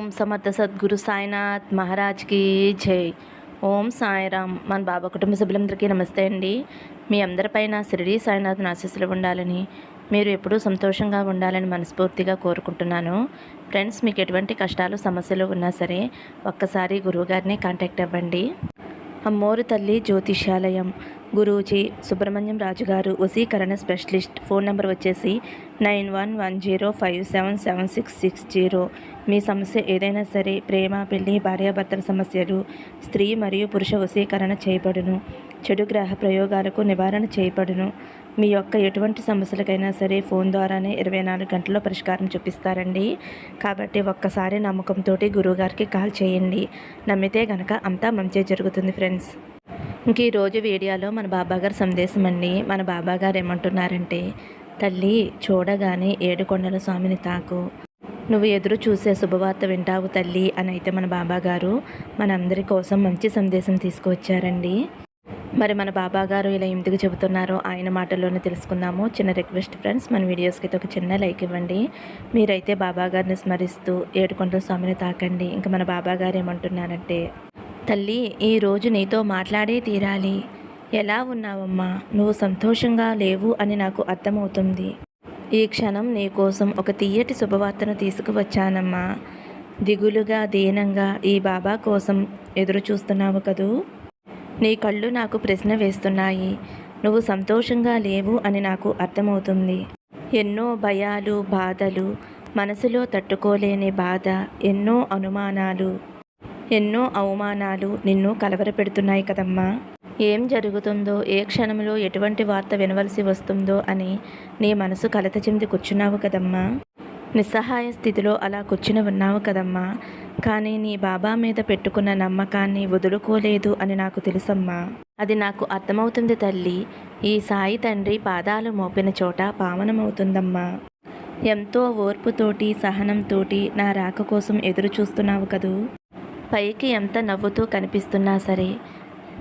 ఓం సమర్థ సద్గురు సాయినాథ్ మహారాజ్కి జై. ఓం సాయిరామ్. మన బాబా కుటుంబ సభ్యులందరికీ నమస్తే అండి. మీ అందరిపైన షిరిడి సాయినాథ్ ఆశీస్సులు ఉండాలని మీరు ఎప్పుడూ సంతోషంగా ఉండాలని మనస్ఫూర్తిగా కోరుకుంటున్నాను. ఫ్రెండ్స్ మీకు ఎటువంటి కష్టాలు సమస్యలు ఉన్నా సరే ఒక్కసారి గురువుగారిని కాంటాక్ట్ అవ్వండి. అమ్మోరు తల్లి జ్యోతిష్యాలయం. గురూజీ సుబ్రహ్మణ్యం రాజు గారు వసీకరణ స్పెషలిస్ట్. ఫోన్ నెంబర్ వచ్చేసి nine one one zero five seven seven six six zero. మీ సమస్య ఏదైనా సరే ప్రేమ పెళ్ళి భార్యాభర్తల సమస్యలు స్త్రీ మరియు పురుష వసీకరణ చేయబడును. చెడు గ్రహ ప్రయోగాలకు నివారణ చేయబడును. మీ యొక్క ఎటువంటి సమస్యలకైనా సరే ఫోన్ ద్వారానే ఇరవై నాలుగు గంటల్లో పరిష్కారం చూపిస్తారండి. కాబట్టి ఒక్కసారి నమ్మకంతో గురువుగారికి కాల్ చేయండి. నమ్మితే గనక అంతా మంచి జరుగుతుంది ఫ్రెండ్స్. ఇంక ఈరోజు వీడియోలో మన బాబాగారు సందేశం అండి. మన బాబాగారు ఏమంటున్నారంటే తల్లి చూడగానే ఏడుకొండల స్వామిని తాకు. నువ్వు ఎదురు చూసే శుభవార్త వింటావు తల్లి అని అయితే మన బాబాగారు మనందరి కోసం మంచి సందేశం తీసుకువచ్చారండి. మరి మన బాబాగారు ఇలా ఎందుకు చెబుతున్నారో ఆయన మాటల్లోనే తెలుసుకుందాము. చిన్న రిక్వెస్ట్ ఫ్రెండ్స్ మన వీడియోస్కి అయితే ఒక చిన్న లైక్ ఇవ్వండి. మీరైతే బాబాగారిని స్మరిస్తూ ఏడుకొండల స్వామిని తాకండి. ఇంకా మన బాబాగారు ఏమంటున్నారంటే తల్లి ఈరోజు నీతో మాట్లాడే తీరాలి. ఎలా ఉన్నావమ్మా? నువ్వు సంతోషంగా లేవు అని నాకు అర్థమవుతుంది. ఈ క్షణం నీ కోసం ఒక తీయటి శుభవార్తను తీసుకువచ్చానమ్మా. దిగులుగా దీనంగా ఈ బాబా కోసం ఎదురు చూస్తున్నావు కదూ? నీ కళ్ళు నాకు ప్రశ్న వేస్తున్నాయి. నువ్వు సంతోషంగా లేవు అని నాకు అర్థమవుతుంది. ఎన్నో భయాలు బాధలు మనసులో తట్టుకోలేని బాధ ఎన్నో అనుమానాలు. ఎన్నో అవమానాలు నిన్ను కలవరపెడుతున్నాయి కదమ్మా. ఏం జరుగుతుందో ఏ క్షణంలో ఎటువంటి వార్త వినవలసి వస్తుందో అని నీ మనసు కలత చెంది కూర్చున్నావు కదమ్మా. నిస్సహాయ స్థితిలో అలా కూర్చుని ఉన్నావు కదమ్మా. కానీ నీ బాబా మీద పెట్టుకున్న నమ్మకాన్ని వదులుకోలేదు అని నాకు తెలుసమ్మా. అది నాకు అర్థమవుతుంది తల్లి. ఈ సాయి తండ్రి పాదాలు మోపిన చోట పావనమవుతుందమ్మా. ఎంతో ఓర్పుతోటి సహనంతోటి నా రాక కోసం ఎదురు చూస్తున్నావు కదూ. పైకి ఎంత నవ్వుతూ కనిపిస్తున్నా సరే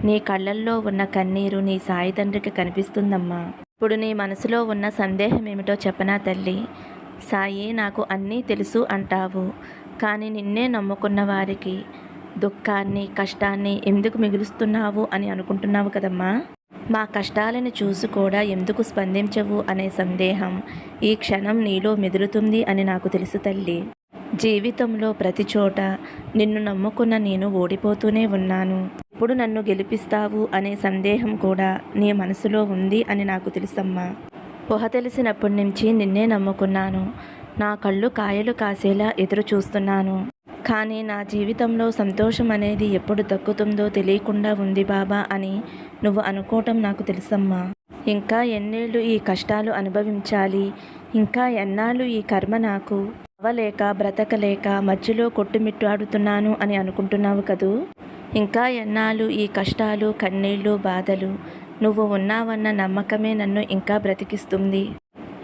నీ కళ్ళల్లో ఉన్న కన్నీరు నీ సాయి తండ్రికి కనిపిస్తుందమ్మా. ఇప్పుడు నీ మనసులో ఉన్న సందేహం ఏమిటో చెప్పనా తల్లి? సాయి నాకు అన్నీ తెలుసు అంటావు కానీ నిన్నే నమ్ముకున్న వారికి దుఃఖాన్ని కష్టాన్ని ఎందుకు మిగులుస్తున్నావు అని అనుకుంటున్నావు కదమ్మా? మా కష్టాలను చూసి కూడా ఎందుకు స్పందించవు అనే సందేహం ఈ క్షణం నీలో మెదులుతుంది అని నాకు తెలుసు తల్లి. జీవితంలో ప్రతి చోట నిన్ను నమ్ముకున్న నేను ఓడిపోతూనే ఉన్నాను. ఇప్పుడు నన్ను గెలిపిస్తావు అనే సందేహం కూడా నీ మనసులో ఉంది అని నాకు తెలుసమ్మా. పొహ తెలిసినప్పటి నుంచి నిన్నే నమ్ముకున్నాను. నా కళ్ళు కాయలు కాసేలా ఎదురు చూస్తున్నాను. కానీ నా జీవితంలో సంతోషం అనేది ఎప్పుడు దక్కుతుందో తెలియకుండా ఉంది బాబా అని నువ్వు అనుకోవటం నాకు తెలుసమ్మా. ఇంకా ఎన్నేళ్ళు ఈ కష్టాలు అనుభవించాలి ఇంకా ఎన్నాళ్ళు ఈ కర్మ నాకు? అవ్వలేక బ్రతకలేక మధ్యలో కొట్టుమిట్టాడుతున్నాను అని అనుకుంటున్నావు కదూ? ఇంకా ఎన్నాళ్ళు ఈ కష్టాలు కన్నీళ్ళు బాధలు? నువ్వు ఉన్నావన్న నమ్మకమే నన్ను ఇంకా బ్రతికిస్తుంది.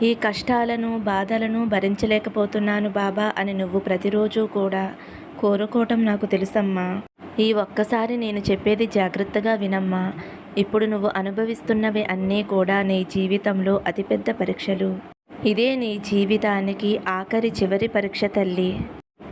ఈ కష్టాలను బాధలను భరించలేకపోతున్నాను బాబా అని నువ్వు ప్రతిరోజు కూడా కోరుకోవటం నాకు తెలుసమ్మా. ఈ ఒక్కసారి నేను చెప్పేది జాగ్రత్తగా వినమ్మా. ఇప్పుడు నువ్వు అనుభవిస్తున్నవి అన్నీ కూడా నీ జీవితంలో అతిపెద్ద పరీక్షలు. ఇదే నీ జీవితానికి ఆఖరి చివరి పరీక్ష తల్లి.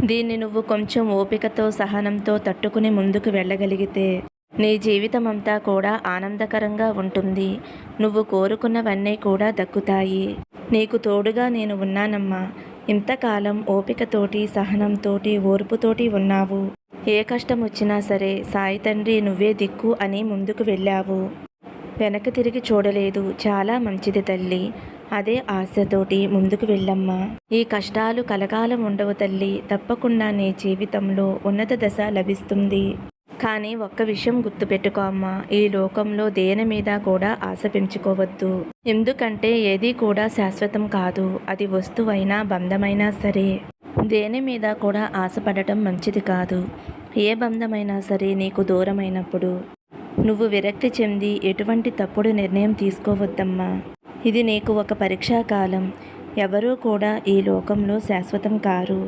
దీన్ని నువ్వు కొంచెం ఓపికతో సహనంతో తట్టుకుని ముందుకు వెళ్ళగలిగితే నీ జీవితం అంతా కూడా ఆనందకరంగా ఉంటుంది. నువ్వు కోరుకున్నవన్నీ కూడా దక్కుతాయి. నీకు తోడుగా నేను ఉన్నానమ్మా. ఇంతకాలం ఓపికతోటి సహనంతోటి ఓర్పుతోటి ఉన్నావు. ఏ కష్టం వచ్చినా సరే సాయి తండ్రి నువ్వే దిక్కు అని ముందుకు వెళ్ళావు. వెనక తిరిగి చూడలేదు. చాలా మంచిది తల్లి. అదే ఆశతోటి ముందుకు వెళ్ళమ్మా. ఈ కష్టాలు కలకాలం ఉండవు తల్లి. తప్పకుండా నీ జీవితంలో ఉన్నత దశ లభిస్తుంది. కానీ ఒక్క విషయం గుర్తుపెట్టుకో అమ్మా. ఈ లోకంలో దేని మీద కూడా ఆశ పెంచుకోవద్దు. ఎందుకంటే ఏది కూడా శాశ్వతం కాదు. అది వస్తువైనా బంధమైనా సరే. దేని మీద కూడా ఆశపడటం మంచిది కాదు. ఏ బంధమైనా సరే నీకు దూరమైనప్పుడు. నువ్వు విరక్తి చెంది ఎటువంటి తప్పుడు నిర్ణయం తీసుకోవద్దమ్మా. ఇది నీకు ఒక పరీక్షా కాలం. ఎవరూ కూడా ఈ లోకంలో శాశ్వతం కారు.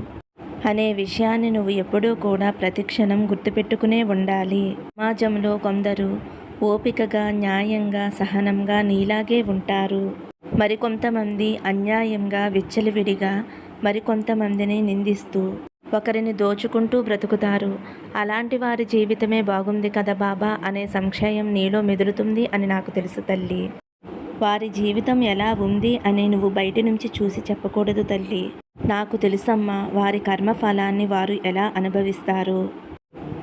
అనే విషయాన్ని నువ్వు ఎప్పుడూ కూడా ప్రతిక్షణం గుర్తుపెట్టుకునే ఉండాలి. సమాజంలో కొందరు ఓపికగా న్యాయంగా సహనంగా నీలాగే ఉంటారు. మరికొంతమంది అన్యాయంగా విచ్చలివిడిగా మరికొంతమందిని నిందిస్తూ ఒకరిని దోచుకుంటూ బ్రతుకుతారు. అలాంటి వారి జీవితమే బాగుంది కదా బాబా అనే సంశయం నీలో మెదులుతుంది అని నాకు తెలుసు తల్లి. వారి జీవితం ఎలా ఉంది అని నువ్వు బయట నుంచి చూసి చెప్పకూడదు తల్లి. నాకు తెలుసమ్మా వారి కర్మఫలాన్ని వారు ఎలా అనుభవిస్తారు.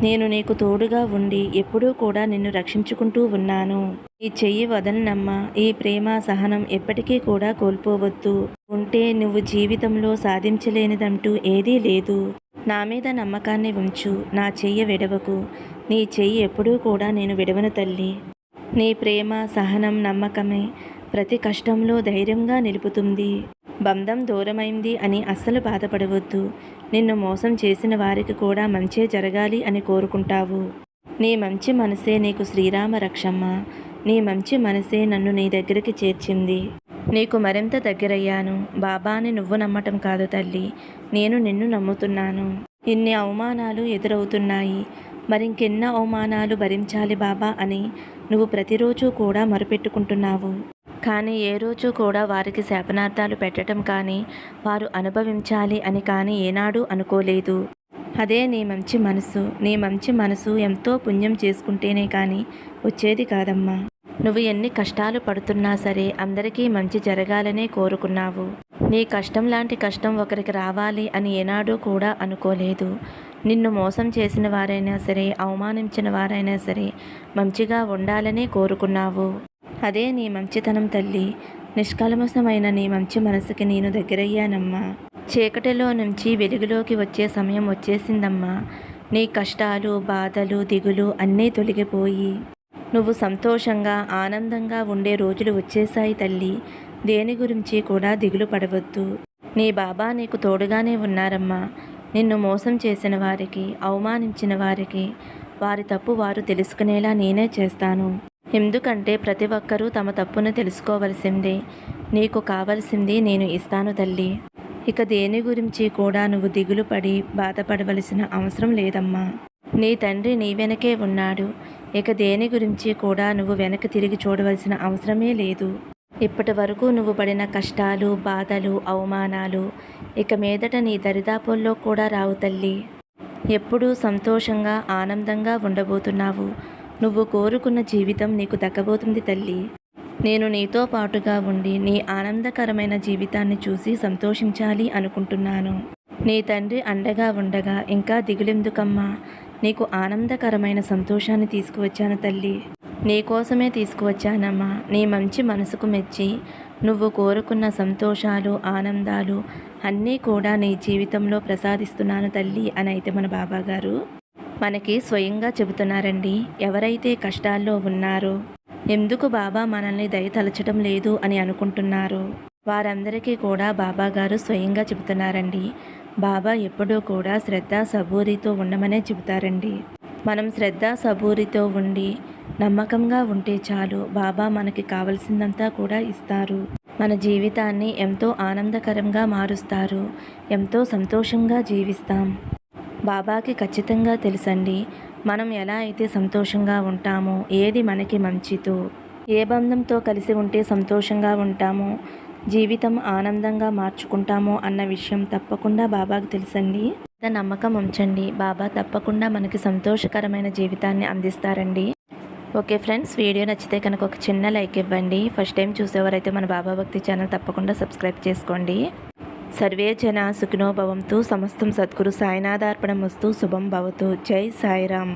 నేను నీకు తోడుగా ఉండి ఎప్పుడూ కూడా నిన్ను రక్షించుకుంటూ ఉన్నాను. ఈ చెయ్యి వదలనమ్మా ఈ ప్రేమ సహనం ఎప్పటికీ కూడా కోల్పోవద్దు. ఉంటే నువ్వు జీవితంలో సాధించలేనిదంటూ ఏదీ లేదు. నా మీద నమ్మకాన్ని ఉంచు నా చెయ్యి విడవకు. నీ చెయ్యి ఎప్పుడూ కూడా నేను విడవను తల్లి. నీ ప్రేమ సహనం నమ్మకమే ప్రతి కష్టంలో ధైర్యంగా నిలుపుతుంది. బంధం దూరమైంది అని అస్సలు బాధపడవద్దు. నిన్ను మోసం చేసిన వారికి కూడా మంచే జరగాలి అని కోరుకుంటావు. నీ మంచి మనసే నీకు శ్రీరామ రక్షమ్మ. నీ మంచి మనసే నన్ను నీ దగ్గరికి చేర్చింది. నీకు మరింత దగ్గరయ్యాను. బాబాని నువ్వు నమ్మటం కాదు తల్లి. నేను నిన్ను నమ్ముతున్నాను. ఇన్ని అవమానాలు ఎదురవుతున్నాయి. మరింకెన్న అవమానాలు భరించాలి బాబా అని నువ్వు ప్రతిరోజు కూడా మొరపెట్టుకుంటున్నావు. కానీ ఏ రోజు కూడా వారికి శాపనార్థాలు పెట్టడం కానీ వారు అనుభవించాలి అని కానీ ఏనాడు అనుకోలేదు. అదే నీ మంచి మనసు. నీ మంచి మనసు ఎంతో పుణ్యం చేసుకుంటేనే కానీ వచ్చేది కాదమ్మా. నువ్వు ఎన్ని కష్టాలు పడుతున్నా సరే అందరికీ మంచి జరగాలనే కోరుకున్నావు. నీ కష్టం లాంటి కష్టం ఒకరికి రావాలి అని ఏనాడు కూడా అనుకోలేదు. నిన్ను మోసం చేసిన వారైనా సరే అవమానించిన వారైనా సరే మంచిగా ఉండాలనే కోరుకున్నావు. అదే నీ మంచితనం తల్లి. నిష్కలమసమైన నీ మంచి మనసుకి నేను దగ్గరయ్యానమ్మా. చీకటిలో నుంచి వెలుగులోకి వచ్చే సమయం వచ్చేసిందమ్మా. నీ కష్టాలు బాధలు దిగులు అన్నీ తొలగిపోయి. నువ్వు సంతోషంగా ఆనందంగా ఉండే రోజులు వచ్చేసాయి తల్లి. దేని గురించి కూడా దిగులు పడవద్దు. నీ బాబా నీకు తోడుగానే ఉన్నారమ్మా. నిన్ను మోసం చేసిన వారికి అవమానించిన వారికి వారి తప్పు వారు తెలుసుకునేలా నేనే చేస్తాను. ఎందుకంటే ప్రతి ఒక్కరూ తమ తప్పును తెలుసుకోవలసిందే. నీకు కావలసింది నేను ఇస్తాను తల్లి. ఇక దేని గురించి కూడా నువ్వు దిగులు పడి బాధపడవలసిన అవసరం లేదమ్మా. నీ తండ్రి నీ వెనకే ఉన్నాడు. ఇక దేని గురించి కూడా నువ్వు వెనక్కి తిరిగి చూడవలసిన అవసరమే లేదు. ఇప్పటి వరకు నువ్వు పడిన కష్టాలు బాధలు అవమానాలు ఇక మీదట నీ దరిదాపుల్లో కూడా రావు తల్లి. ఎప్పుడూ సంతోషంగా ఆనందంగా ఉండబోతున్నావు. నువ్వు కోరుకున్న జీవితం నీకు దక్కబోతుంది తల్లి. నేను నీతో పాటుగా ఉండి నీ ఆనందకరమైన జీవితాన్ని చూసి సంతోషించాలి అనుకుంటున్నాను. నీ తండ్రి అండగా ఉండగా ఇంకా దిగులెందుకమ్మా? నీకు ఆనందకరమైన సంతోషాన్ని తీసుకువచ్చాను తల్లి. నీకోసమే తీసుకువచ్చానమ్మా. నీ మంచి మనసుకు మెచ్చి నువ్వు కోరుకున్న సంతోషాలు ఆనందాలు అన్నీ కూడా నీ జీవితంలో ప్రసాదిస్తున్నాను తల్లి అని అయితే మన బాబాగారు మనకి స్వయంగా చెబుతున్నారండి. ఎవరైతే కష్టాల్లో ఉన్నారో ఎందుకు బాబా మనల్ని దయతలచడం లేదు అని అనుకుంటున్నారు వారందరికీ కూడా బాబాగారు స్వయంగా చెబుతున్నారండి. బాబా ఎప్పుడూ కూడా శ్రద్ధ సబూరితో ఉండమనే చెబుతారండి. మనం శ్రద్ధ సబూరితో ఉండి నమ్మకంగా ఉంటే చాలు బాబా మనకి కావలసిందంతా కూడా ఇస్తారు. మన జీవితాన్ని ఎంతో ఆనందకరంగా మారుస్తారు ఎంతో సంతోషంగా జీవిస్తాం. బాబాకి ఖచ్చితంగా తెలుసండి మనం ఎలా అయితే సంతోషంగా ఉంటామో ఏది మనకి మంచితో ఏ బంధంతో కలిసి ఉంటే సంతోషంగా ఉంటామో జీవితం ఆనందంగా మార్చుకుంటామో అన్న విషయం తప్పకుండా బాబాకు తెలుసండి. నమ్మకం ఉంచండి. బాబా తప్పకుండా మనకి సంతోషకరమైన జీవితాన్ని అందిస్తారండి. ఓకే ఫ్రెండ్స్ వీడియో నచ్చితే కనుక ఒక చిన్న లైక్ ఇవ్వండి. ఫస్ట్ టైం చూసేవారైతే మన బాబా భక్తి ఛానల్ తప్పకుండా సబ్స్క్రైబ్ చేసుకోండి. సర్వే జన సుఖినోభవంతు సమస్తం సద్గురు. సాయినాథార్పణమస్తు. శుభం భవతు. జై సాయిరామ్.